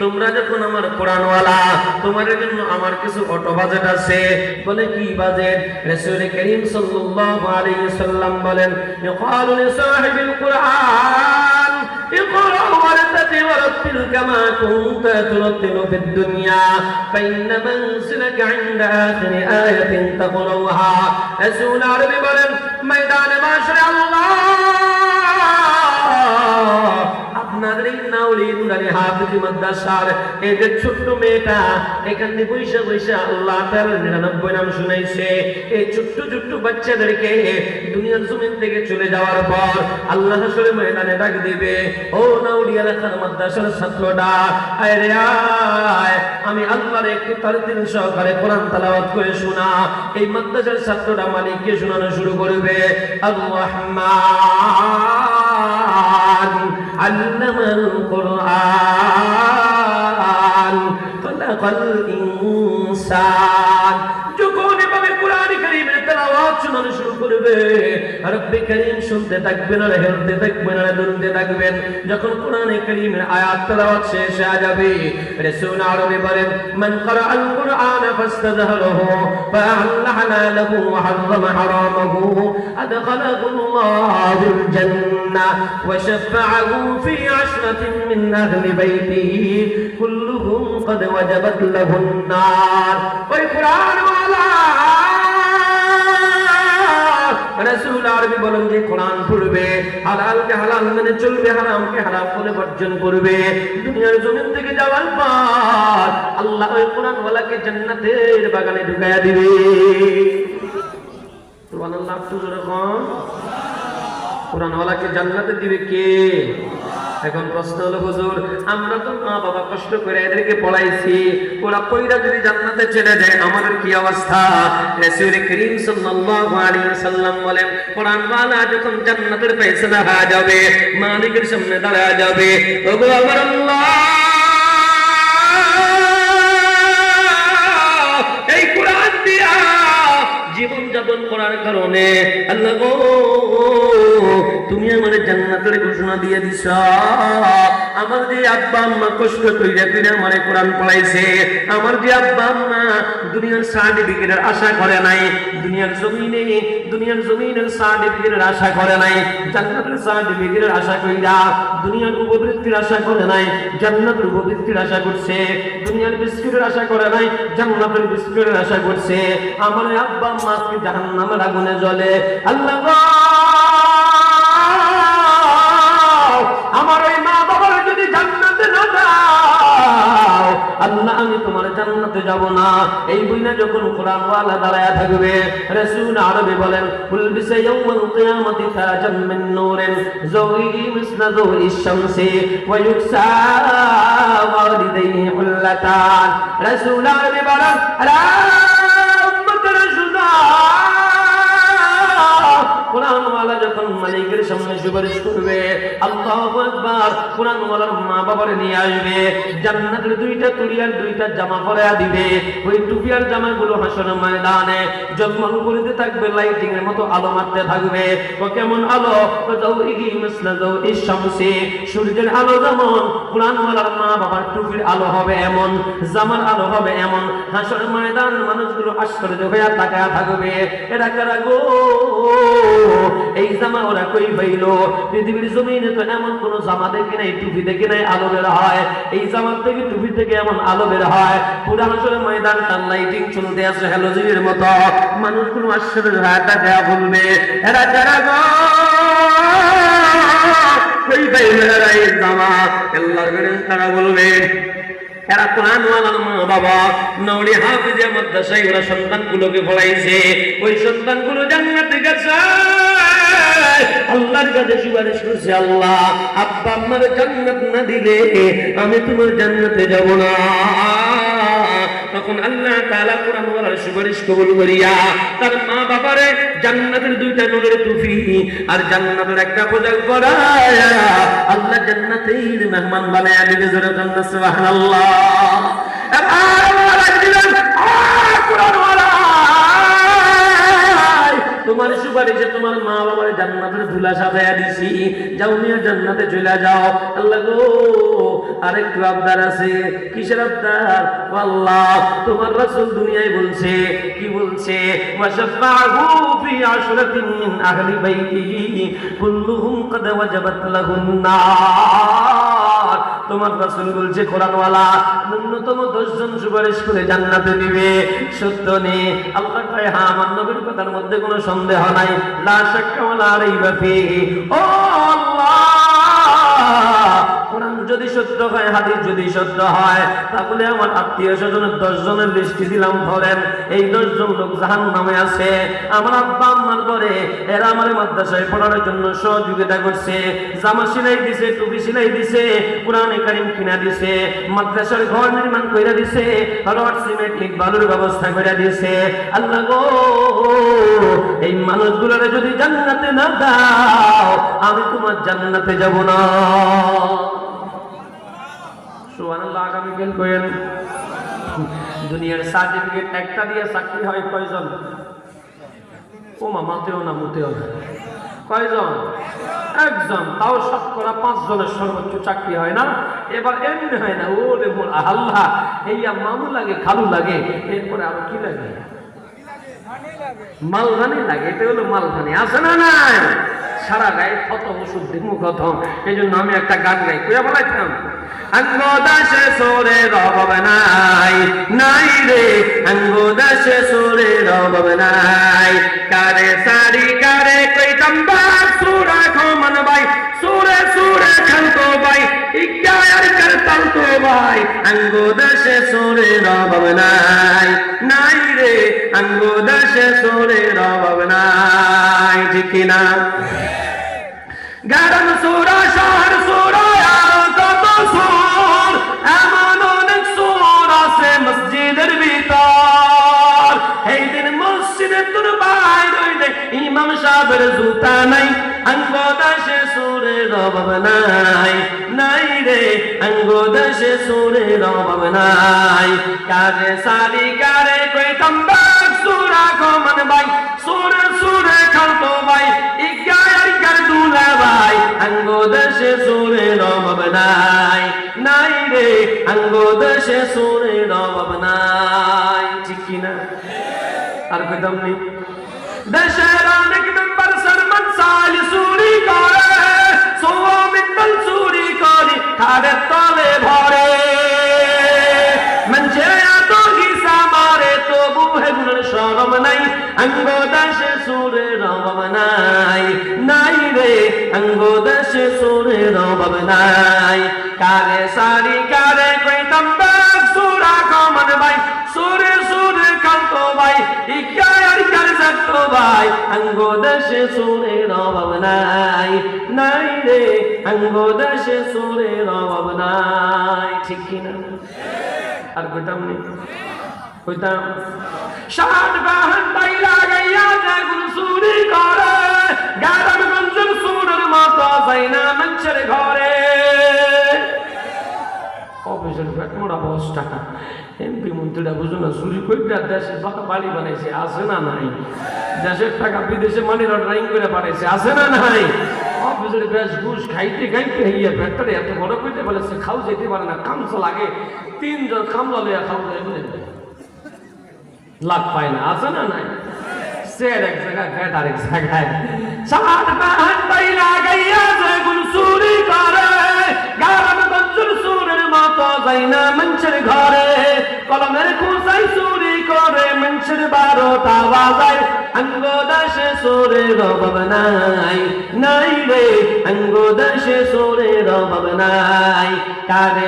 তোমরা যখন আমার কোরআনওয়ালা তোমাদের জন্য আমার কিছু অটো বাজেট আছে বলে কি বাজেট রাসূল করিম সাল্লাল্লাহু আলাইহি সাল্লাম বলেন ইকালু লিসাহিবিল কুরআন اقرأ ورتقي ورتل كما كنت ترتل في الدنيا فإن منزلك عند آخر آية تقرأها رسول عربي বলেন ময়দানে মাশরে আল্লাহ বাচ্চাদেরকে দুনিয়ার জমিন থেকে চলে যাওয়ার পর আল্লাহ ময়দানে ডাক দিবে, ও নাউলি এলাকার মাদ্রাসার ছাত্রটা আমি আল্লাহর একটু তার দিন সহকারে কোরআন তালাওয়াত করে শোনা। এই মাদ্রাসার ছাত্রটা মালিককে শোনানো শুরু করবে। আল্লাহ আল্লামাল কোরআন খলাকাল ইনসান। তেলাওয়াত শোনানো শুরু করবে রব্বে কারীম শুনতে থাকবেন আর হেলতে থাকবেন আর দুলতে থাকবেন যখন কোরআন কারীমের আয়াত তেলাওয়াত শেষ হয়ে যাবে রাসূল আরবি বলেন মান ক্বারা আল কুরআন ফাস্তাযহারাহু ফাআল্লা হালালাহু ওয়া হাররামা হারামাহু আদখালাহু আল্লাহুল জান্নাহ ওয়া শাফা'াহু ফি আশরাতিন মিন আহলি বাইতিহি কুল্লুহুম قد وجبت له النار ওই কোরআন রাসূল আরবি বলেন যে, কোরআন পড়বে, হালালকে হালাল মেনে চলবে, হারামকে হারাম বলে বর্জন করবে। দুনিয়ার জমিন থেকে যাওয়ার পর আল্লাহ ওই কোরআন ওয়ালাকে জান্নাতের বাগানে ঢুকায়া দিবে। সুবহানাল্লাহ তো জোরে কোন। কোরআন ওয়ালাকে জান্নাতে দিবে কে? এখন প্রশ্ন হলো, হুজুর, আমরা তো মা বাবা কষ্ট করে এদেরকে পড়াইছি, ওরা পয়রা যদি জান্নাতে চলে যায়, আমাদের কি অবস্থা? রাসূল করিম সাল্লাল্লাহু আলাইহি সাল্লাম বলেন, কোরআন ওয়ালা যখন জান্নাতের ফয়সালা হয়ে যাবে, মালিকের সামনে দাঁড়ায় যাবে, ওগো আমার আল্লাহ জীবন যাপন করার কারণে আল্লাহ গো তুমি আমার জান্নাতের ঘোষণা দিয়ে দিছ। আমার যে আব্বা আম্মা কষ্ট কইরা কইরা আমারে কোরআন পড়াইছে, আমার যে আব্বা আম্মা দুনিয়ার সার্টিফিকেটের আশা করে নাই, দুনিয়ার জমিনে, দুনিয়ার জমিনের সার্টিফিকেটের আশা করে নাই, জান্নাতের সার্টিফিকেটের আশা কইরা দুনিয়ার উপবৃত্তির আশা করে নাই, জান্নাতের উপবৃত্তির আশা করছে, দুনিয়ার বিস্কুটের আশা করে নাই, জান্নাতের বিস্কুটের আশা করছে। আমার আব্বা আম্মা আজকে জাহান্নামের আগুনে জ্বলে। আল্লাহ! আল্লাহ আমি তোমার জান্নাতে যাব না। এই বইনা যখন কোরআন ওয়ালা দাঁড়ায় থাকবে, রাসূল আরবি বলেন, কুল বিসা ইয়াউমাল কিয়ামাতি তাজাম মিন নূরিন যাওয়ি মিসলা যাওয়ি শামসি, ওয়া ইউকসা ওয়ালিদাইহি হুল্লাতান। রাসূল আরবি বলেন, আলা উম্মত রাসূলা যখন মালিকের সামনে সুপারিশ করবে। আল্লাহু আকবার। কোরআনওয়ালার মা বাবার নিয়ে আসবে। জান্নাতের দুইটা তুলিয়ার দুইটা জামা পরায়া দিবে। ওই টুপিয়ার জামাগুলো হাসর ময়দানে জগমগ করতে থাকবে লাইটিং এর মতো আলো মারতে থাকবে। ও কেমন আলো? দাউরিহি মিসলা দাউরি শামসি। সূর্যের আলো যেমন কোরআন কোরআনওয়ালার মা বাবার টুপির আলো হবে এমন, জামার আলো হবে এমন। হাসর ময়দান মানুষগুলো আশ্চর্য হয়ে তাকায়া থাকবে। এরা কারা গো? এই জামা ওরা কই পৃথিবীর জমিনে তো এমন কোন জামা দেখি নাই, টুপি দেখি নাই, আলো বের হয়। এই জামার থেকে, টুপি থেকে এমন আলো বের হয়। আসলে ময়দান তার লাইটিং চলতে আছে হ্যালোজিনের মতো। আশ্চর্য যারা গো? কই এই জামা? বেরে তারা বলবে, এরা কোরআন ওয়ালার মা বাবা নওড়ি হাফিজে মাদ্রাসায় ওরা সন্তানগুলোকে পড়াইছে। ওই সন্তানগুলো জান্নাতে গেছে। আল্লাহর কাছে সুপারিশ করছে আল্লাহ আব্বা আমার জান্নাত না দিলে আমি তোমার জান্নাতে যাব না। তখন আল্লাহ কোরআন সুপারিশ কবুল করিয়া তার মা বাবারে জান্নাতের দুইটা নূরের টুপি আর জান্নাতের একটা পোশাক পরায়া আল্লাহ জান্নাতের মেহমান বানায়া দিবে জোরে কান্না সুবহানাল্লাহ। এবার আল্লাহ ডাক দিলেন, "আ, কোরআনওয়ালা, তোমার সুপারিশে তোমার মা বাবার জান্নাতের ধুলা সাজাইয়া দিছি। যাও, নিয়ে জান্নাতে চলে যাও। আল্লাহ গো, আরেকটু আবদার আছে। কিসের আবদার? আল্লাহ, তোমার রাসূল দুনিয়ায় বলছে, কি বলছে? ওয়াশফাহু ফি আশরাতিন আহলি বাইতিহি কুল্লুহুম কদ ওয়াজাবাত লাহুন নার। তোমার রাসূল বলছে কোরআনওয়ালা ন্যূনতম 10 জন সুপারিশ করে জান্নাতে দিবে সত্য নেই আল্লাহ কয় হ্যাঁ আমার নবীর কথার মধ্যে কোনো সন্দেহ নাই। লা শাক্কা ওয়ালা রাইবা ফিহি। ও যদি সত্য হয়, হাদিস যদি সত্য হয়, তাহলে আমার আত্মীয় স্বজনের দশ জনের লিস্টি দিলাম, ধরেন এই দশ জন লোক জাহান নামে আছে, আমার আব্বা আম্মার পরে এরা আমার মাদ্রাসায় পড়ার জন্য সহযোগিতা করছে, জামা সিলাই দিছে, টুপি সিলাই দিছে, কোরআনে কারিম কিনা দিছে, মাদ্রাসার ঘর নির্মাণ কইরা দিছে, রড, সিমেন্ট, ইট, বালুর ব্যবস্থা কইরা দিছে। আল্লাহ গো, এই মানুষগুলোর যদি জান্নাতে না দাও, আমি তোমার জান্নাতে যাব না। সুবহানাল্লাহ, আগামী কাল কইেন দুনিয়ার সার্টিফিকেট একটা দিয়ে চাকরি হয় কয়জন? ও মা মাতেও না, মুতেও না। কয়জন? একজন, তাও শতকরা পাঁচ জনের সর্বোচ্চ চাকরি হয় না। এবার এমনি হয় না ও রে মোর আল্লাহ এই মামু লাগে, খালু লাগে, এরপরে আরও কি লাগে? মালধানি লাগে, এটা হলো মালধানি, আছে না নাই? সারা গায়ে কত ওষুধ দিমু কত এই জন্য আমি একটা গান গাই কুয়া বলাইতাম অঙ্গ দাসে সোরে রব নাই নাই রে অঙ্গ দাসে সোরে রব নাই কারে সারি কারে কইতাম বা সুরা খমন ভাই সুরে সুরে খালতো ভাই ইজ্ঞায়ার করতাম তো ভাই অঙ্গ দাসে সোরে রব নাই নাই রে অঙ্গ দাসে সোরে রব নাই ঠিক না গরম সুরা শহর সাহেবের জুতা নাই অঙ্গ দাসে সুরের অভাব নাই। নাই রে অঙ্গ দাসে সুরের অভাব নাই। কারে সারি কারে কইতাম বাক সুরা কমন ভাই সুরে সুরে খালতো ভাই ইগায়ার কার দুলা ভাই অঙ্গ দাসে সুরের নাই। নাই রে অঙ্গ দাসে নাই। ঠিক কিনা? আর কইতাম নেই দেশের অনেক মেম্বার সরমন সাল চুরি করে সোয়া মিত্তল চুরি করে খাড়ের তলে ভরে মঞ্চে এত হিসা মারে তবু হেগুনের সরম নাই অঙ্গ দেশে সুরের রে সারি কারে সত্য ভাই অঙ্গ দেশে সুরের অভাব নাই। নাই রে অঙ্গ দেশে সুরের অভাব নাই। ঠিক কিনা আর কইতাম নি? কইতাম ষাট বাহান বাইলা গাইয়া যেগুন সুরি করে গারাম গঞ্জের সুরের মতো যাই না পেট বস টাকা? এমপি মন্ত্রীরা বুঝো না, চুরি কইরা দেশে বাড়ি বানাইছে, আছে না নাই? দেশের টাকা বিদেশে মানি ড্রাইং করে পাঠাইছে আছে না নাই? অফিসের বেশ ঘুষ খাইতে খাইতে হইয়া পেটটারে এত বড় কইতে বলেছে খাও যেতে পারে না কামসা লাগে। তিনজন কামলা লইয়া খাও যায় বলে লাভ পায় না, আছে না নাই? সের এক জায়গায় ফ্যাট আরেক জায়গায়। সাত বাহান বাইলা গাইয়া যেগুন চুরি করে। মঞ্চের বারোটা বাজায় অঙ্গ দেশে সোরের নাই। রে অঙ্গ দেশে সোরের কারে